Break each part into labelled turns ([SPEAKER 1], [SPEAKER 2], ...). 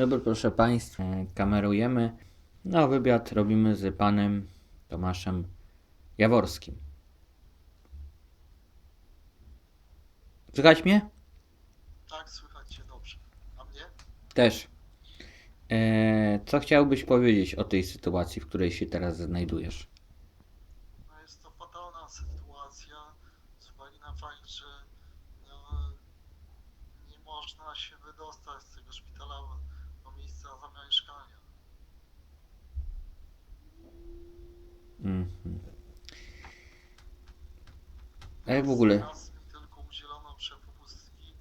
[SPEAKER 1] dobry, proszę Państwa. Kamerujemy. No, wywiad robimy z panem Tomaszem Jaworskim. Słychać mnie?
[SPEAKER 2] Tak, słychać Cię dobrze. A mnie?
[SPEAKER 1] Też. E, co chciałbyś powiedzieć o tej sytuacji, w której się teraz znajdujesz?
[SPEAKER 2] No jest to fatalna sytuacja z uwagi na fakt, że no, nie można się wydostać z tego szpitala do miejsca zamieszkania.
[SPEAKER 1] Mhm. A jak w ogóle?
[SPEAKER 2] Raz mi tylko udzielono przepustki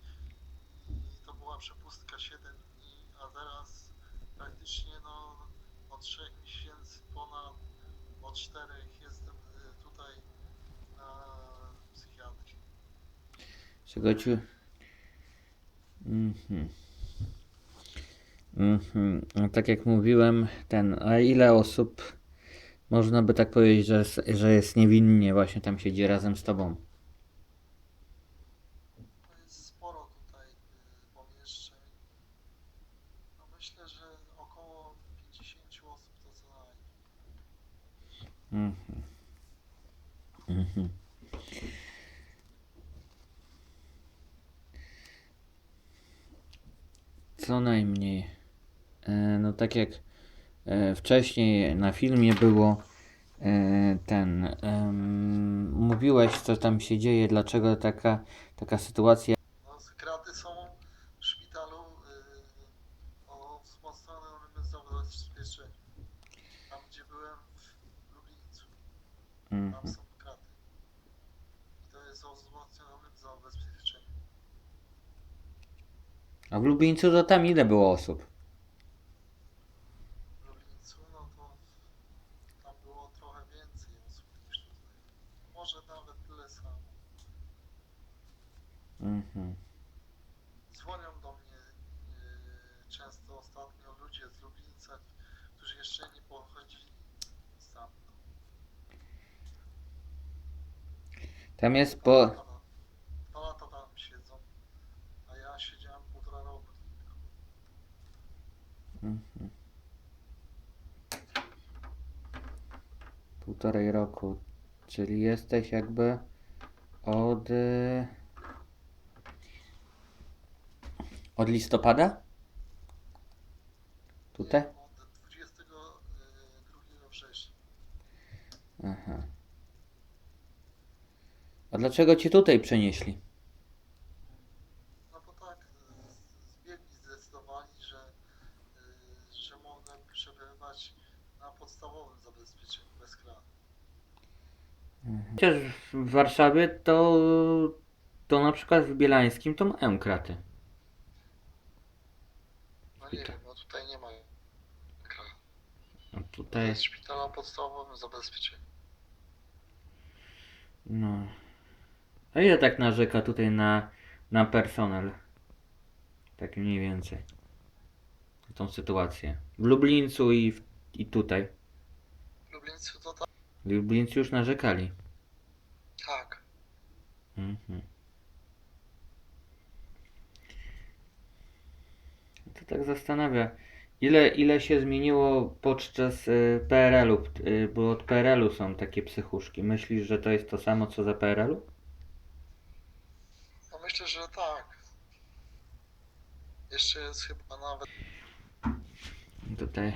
[SPEAKER 2] i to była przepustka 7 dni, a teraz praktycznie no, od 3 miesięcy ponad, od 4 jestem y, tutaj na psychiatrii.
[SPEAKER 1] Czego ci... Mhm. Mhm. No, tak jak mówiłem, ten, a ile osób można by tak powiedzieć, że, jest- że jest niewinnie właśnie tam siedzi razem z tobą?
[SPEAKER 2] To jest sporo tutaj y, pomieszczeń. No myślę, że około 50 osób to co najmniej.
[SPEAKER 1] Mhm. Mhm. Co najmniej. E, no tak jak wcześniej na filmie było e, ten mówiłeś co tam się dzieje, dlaczego taka, taka sytuacja.
[SPEAKER 2] No, kraty są w szpitalu y, o wzmocnionym zabezpieczeniu. Tam gdzie byłem w Lublińcu, tam
[SPEAKER 1] Mhm.
[SPEAKER 2] są kraty. I to jest o wzmocnionym zabezpieczeniu.
[SPEAKER 1] A w Lublińcu to tam ile było osób?
[SPEAKER 2] W Lublińcu, no to tam było trochę więcej osób niż tutaj. Może nawet tyle samo.
[SPEAKER 1] Mhm.
[SPEAKER 2] Dzwonią do mnie yy, często ostatnio ludzie z Lublińca, którzy jeszcze nie pochodzili stamtąd.
[SPEAKER 1] Tam jest po.
[SPEAKER 2] dwa lata tam siedzą, a ja siedziałem półtora roku tylko.
[SPEAKER 1] Mhm. Półtorej roku, czyli jesteś jakby od. y, Od listopada? Tutaj?
[SPEAKER 2] Od 22 września.
[SPEAKER 1] Aha. A dlaczego cię tutaj przenieśli?
[SPEAKER 2] No bo tak, y, zbiegli zdecydowali, że, y, że mogę przebywać na podstawowym zabezpieczeniu bez kranu.
[SPEAKER 1] Chociaż w Warszawie to. To na przykład w Bielańskim to mają kraty.
[SPEAKER 2] No nie wiem, no tutaj nie ma kranu.
[SPEAKER 1] A
[SPEAKER 2] To
[SPEAKER 1] tutaj.
[SPEAKER 2] jest szpital na podstawowym zabezpieczeniu.
[SPEAKER 1] No. A ile tak narzeka tutaj na, na personel? Tak mniej więcej. Na tą sytuację. W Lublińcu i, w, i tutaj.
[SPEAKER 2] W Lublińcu to tak.
[SPEAKER 1] W Lublińcu już narzekali. Mhm. To tak zastanawia. Ile, ile się zmieniło podczas y, PRL-u? Y, bo od PRL-u są takie psychuszki. Myślisz, że to jest to samo co za PRL-u?
[SPEAKER 2] No myślę, że tak. Jeszcze jest chyba nawet
[SPEAKER 1] Tutaj.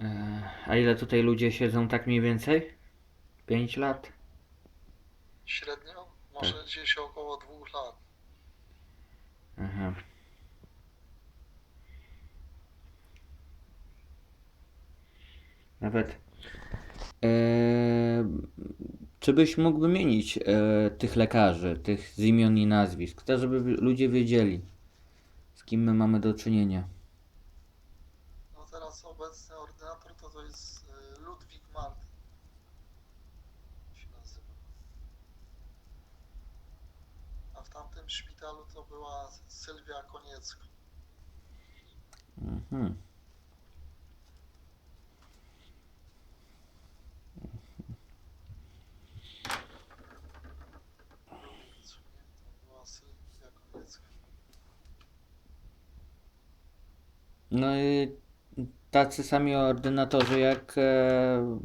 [SPEAKER 1] E, a ile tutaj ludzie siedzą tak mniej więcej? 5 lat?
[SPEAKER 2] Średnio, może gdzieś około dwóch lat.
[SPEAKER 1] Aha. Nawet. E, czy byś mógł wymienić e, tych lekarzy, tych z imion i nazwisk, tak żeby ludzie wiedzieli, z kim my mamy do czynienia?
[SPEAKER 2] No teraz obecny ordynator to, to jest y, Ludwik Martin. Się nazywa. A w tamtym szpitalu to była Sylwia Koniecka.
[SPEAKER 1] Mhm.
[SPEAKER 2] W Lublińcu, nie? To była Sylwia Koniecka.
[SPEAKER 1] No i tacy sami ordynatorzy, jak e,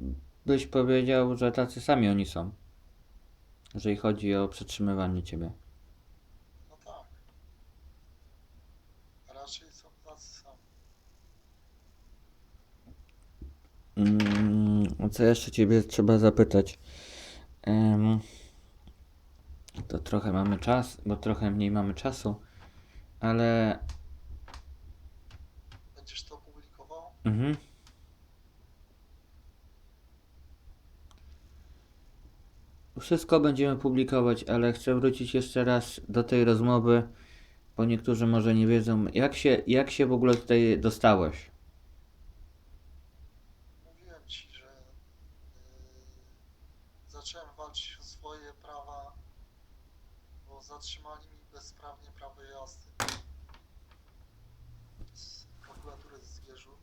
[SPEAKER 1] byś powiedział, że tacy sami oni są. Jeżeli chodzi o przetrzymywanie ciebie.
[SPEAKER 2] No tak. Raczej są tacy sami.
[SPEAKER 1] Mm, co jeszcze ciebie trzeba zapytać? Em, to trochę mamy czas, bo trochę mniej mamy czasu, ale
[SPEAKER 2] Będziesz to publikował?
[SPEAKER 1] Mhm. Wszystko będziemy publikować, ale chcę wrócić jeszcze raz do tej rozmowy, bo niektórzy może nie wiedzą, jak się, jak się w ogóle tutaj dostałeś.
[SPEAKER 2] Mówiłem ci, że yy, zacząłem walczyć o swoje prawa, bo zatrzymali mi bezprawnie prawo jazdy z prokuratury z Zgierzu.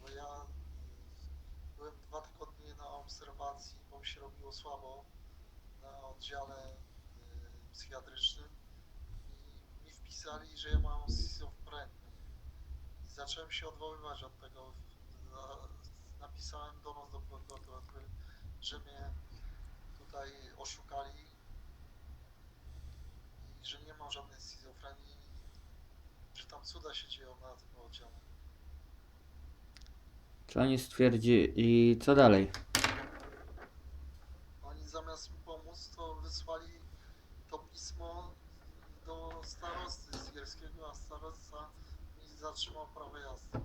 [SPEAKER 2] Bo ja byłem dwa tygodnie na obserwacji, bo mi się robiło słabo na oddziale yy, psychiatrycznym i mi wpisali, że ja mam schizofrenię. I zacząłem się odwoływać od tego. Na- Napisałem donos do prokuratury, że mnie tutaj oszukali i że nie mam żadnej schizofrenii, że tam cuda się dzieją na tym oddziale.
[SPEAKER 1] Czy oni stwierdzi i co dalej?
[SPEAKER 2] Oni zamiast mi pomóc, to wysłali to pismo do starosty Zgierskiego, a starosta mi zatrzymał prawo jazdy.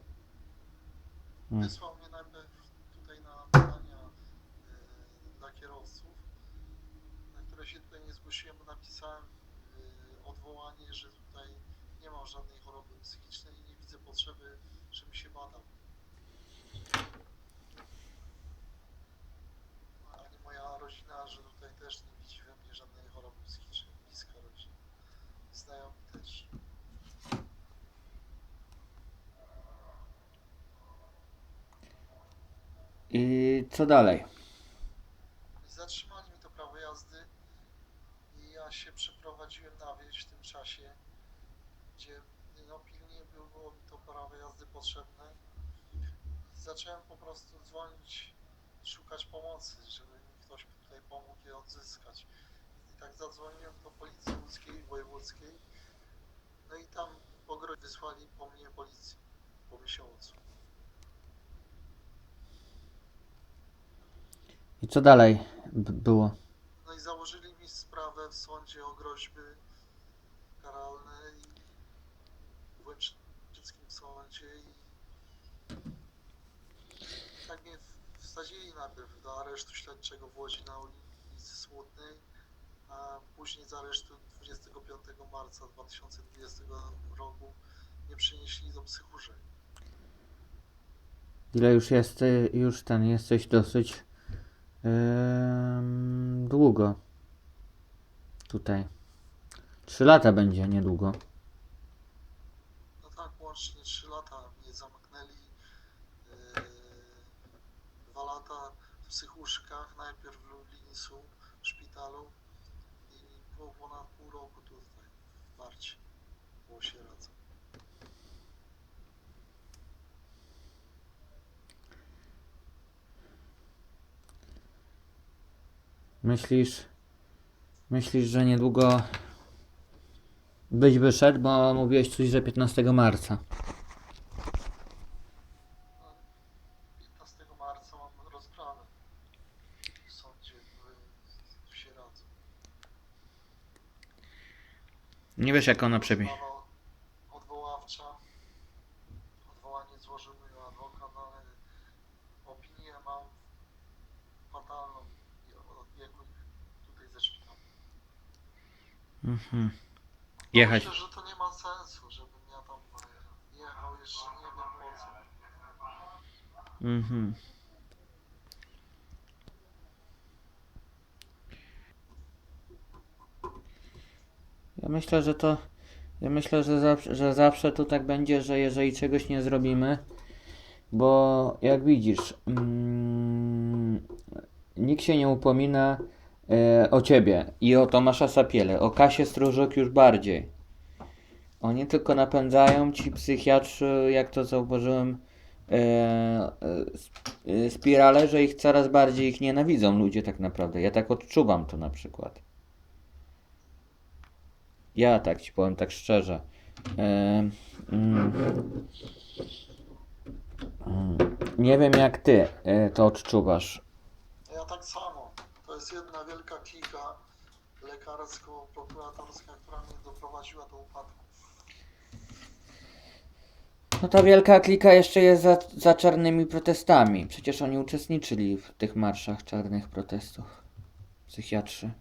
[SPEAKER 1] Hmm.
[SPEAKER 2] Wysłał mnie najpierw tutaj na y, dla kierowców, na które się tutaj nie zgłosiłem, bo napisałem y, odwołanie, że tutaj nie mam żadnej choroby psychicznej i nie widzę potrzeby, żebym się badał. Ani moja rodzina, że tutaj też nie widzi we mnie żadnej choroby psychicznej, bliska rodzina. Znajomi też.
[SPEAKER 1] I co dalej?
[SPEAKER 2] I zatrzymali mi to prawo jazdy i ja się przeprowadziłem na wieś w tym czasie, gdzie no, pilnie było mi to prawo jazdy potrzebne. I zacząłem po prostu dzwonić, szukać pomocy, żeby mi ktoś tutaj pomógł je odzyskać. I tak zadzwoniłem do policji łódzkiej, wojewódzkiej. No i tam po gro- wysłali po mnie policję po miesiącu.
[SPEAKER 1] I co dalej było?
[SPEAKER 2] No i założyli mi sprawę w sądzie o groźby karalne i w Łęczyckim sądzie i tak mnie wsadzili najpierw do aresztu śledczego w Łodzi na ulicy Smutnej, a później z aresztu 25 marca 2020 roku mnie przenieśli do psychurze.
[SPEAKER 1] Ile już jest, już ten, jesteś dosyć em, długo tutaj. Trzy lata będzie niedługo.
[SPEAKER 2] No tak, łącznie 3 lata mnie zamknęli. Yy, Dwa lata w psychuszkach, najpierw w Lublińcu, w szpitalu i było ponad pół roku tutaj, w Warcie, było się radzą.
[SPEAKER 1] Myślisz, myślisz, że niedługo byś wyszedł, bo mówiłeś coś, że 15 marca.
[SPEAKER 2] 15 marca mam rozprawę w sądzie w, w Sieradzu.
[SPEAKER 1] Nie wiesz jak ona przebiegnie.
[SPEAKER 2] Odwoławcza. Odwołanie złożył mój adwokat, ale opinię mam fatalną i od biegłych tutaj ze szpitala.
[SPEAKER 1] Mhm. Jechać.
[SPEAKER 2] Myślę, że to nie ma sensu, żebym ja tam jechał jeszcze nie wiem po co.
[SPEAKER 1] Mhm. Ja myślę, że to. Ja myślę, że zawsze, że zawsze to tak będzie, że jeżeli czegoś nie zrobimy, bo jak widzisz, mm, nikt się nie upomina o ciebie i o Tomasza Sapiele, o Kasię Stróżek już bardziej. Oni tylko napędzają ci psychiatrzy, jak to zauważyłem, e, e, sp- e, spirale, że ich coraz bardziej ich nienawidzą ludzie tak naprawdę. Ja tak odczuwam to na przykład. Ja tak ci powiem tak szczerze. E, mm, mm, nie wiem jak ty e, to odczuwasz.
[SPEAKER 2] Ja tak samo. Jest jedna wielka klika lekarsko-prokuratorska, która mnie doprowadziła do upadku.
[SPEAKER 1] No ta wielka klika jeszcze jest za, za czarnymi protestami. Przecież oni uczestniczyli w tych marszach czarnych protestów. Psychiatrzy.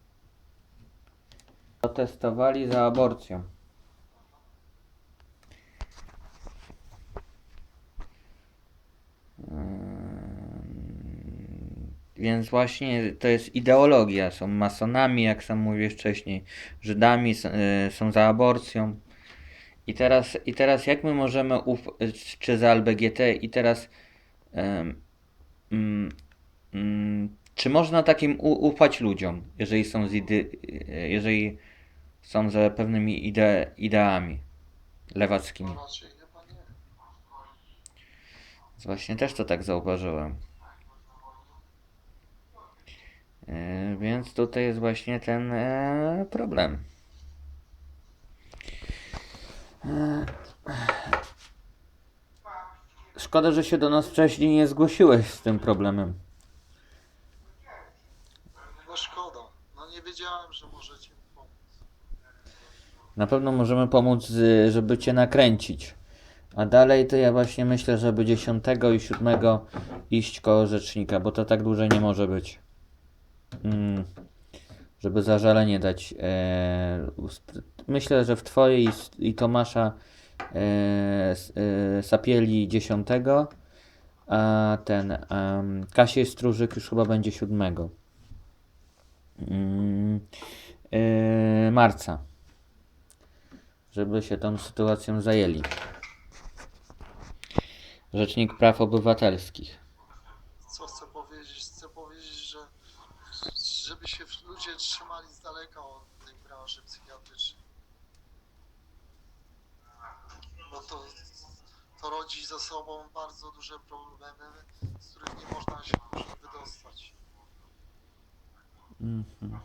[SPEAKER 1] Protestowali za aborcją. Więc właśnie to jest ideologia. Są masonami, jak sam mówiłeś wcześniej, Żydami, y, są za aborcją. I teraz, I teraz jak my możemy uf czy za LBGT i teraz mm, mm, czy można takim ufać ludziom, jeżeli są z ide, jeżeli są za pewnymi ide, ideami lewackimi?
[SPEAKER 2] No.
[SPEAKER 1] Właśnie też to tak zauważyłem. E, więc tutaj jest właśnie ten e, problem. E, szkoda, że się do nas wcześniej nie zgłosiłeś z tym problemem.
[SPEAKER 2] No szkoda. No nie wiedziałem, że możecie mi pomóc.
[SPEAKER 1] Na pewno możemy pomóc, y, żeby cię nakręcić. A dalej to ja właśnie myślę, żeby 10 i 7 iść koło rzecznika, bo to tak dłużej nie może być. Mm. Żeby zażalenie dać. E, myślę, że w twojej i Tomasza e, e, Sapieli 10, a ten Kasiej Stróżyk już chyba będzie 7 mm, marca żeby się tą sytuacją zajęli. Rzecznik Praw Obywatelskich.
[SPEAKER 2] Co chcę powiedzieć? Chcę powiedzieć, że żeby się ludzie trzymali z daleka od tej branży psychiatrycznej. Bo to, to rodzi ze sobą bardzo duże problemy, z których nie można się wydostać.
[SPEAKER 1] Mhm.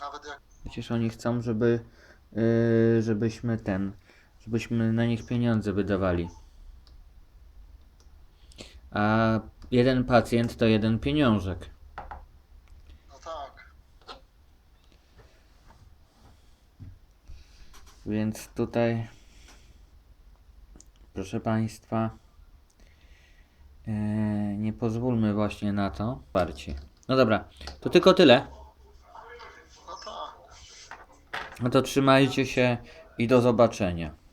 [SPEAKER 2] Nawet jak
[SPEAKER 1] Przecież oni chcą, żeby yy, żebyśmy ten, żebyśmy na nich pieniądze wydawali. A jeden pacjent to jeden pieniążek.
[SPEAKER 2] No tak.
[SPEAKER 1] Więc tutaj, proszę Państwa, yy, nie pozwólmy właśnie na to. Parcie. No dobra, to tylko tyle.
[SPEAKER 2] No tak.
[SPEAKER 1] No to trzymajcie się i do zobaczenia.